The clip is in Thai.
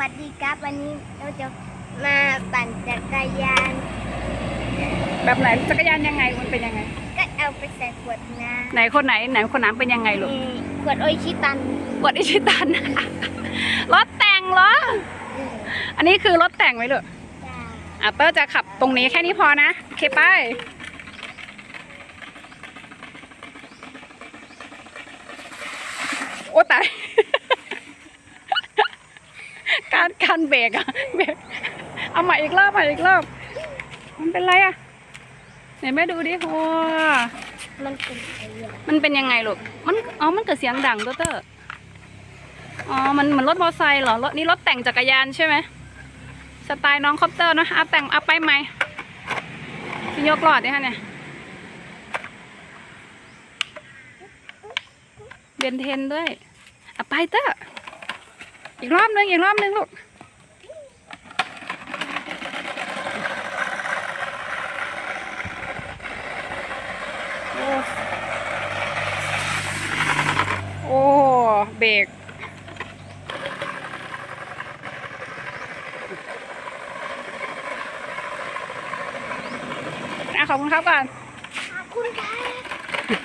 วัสดีครับ วันนี้เราจะมาปั่นจักรยาน แบบไหนจักรยานยังไงมันเป็นยังไง ก็เอาไปใส่ขวดน้ไหนคนไหนไหนคนน้ำเป็นยังไงำลูกนี่ขวดโออิชิตันกดอิชิตัน รถแต่งเหรออืมอันนี้คือรถแต่งไหมลูกจ้าอะเตอร์จะขับตรงนี้แค่นี้พอนะโอเคไปโอ้ตาย การการเบรกอะเบรกเอาใหม่อีกรอบใหม่อีกรอบ มันเป็นไรอะไหนแม่ดูดิว้ามันเป็นอะไรอะมันเป็นยังไงลูก มันอ๋อมันเกิดเสียงดังเตอร์เตอร์อ๋อ มันเหมือนรถมอเตอร์ไซค์เหรอ รถนี่รถแต่งจักรยานใช่ไหมสไตล์น้องคอปเตอร์เนอะเอาแต่งเอาไปไหมพี่ยกหลอดดิฮะเนี่ยเบนเทนด้วยเอาไปเตอร์ อีกรอบนึงอีกรอบนึงลูกโอ้โอ้เบรกอะขอบคุณครับก่อน ขอบคุณครับ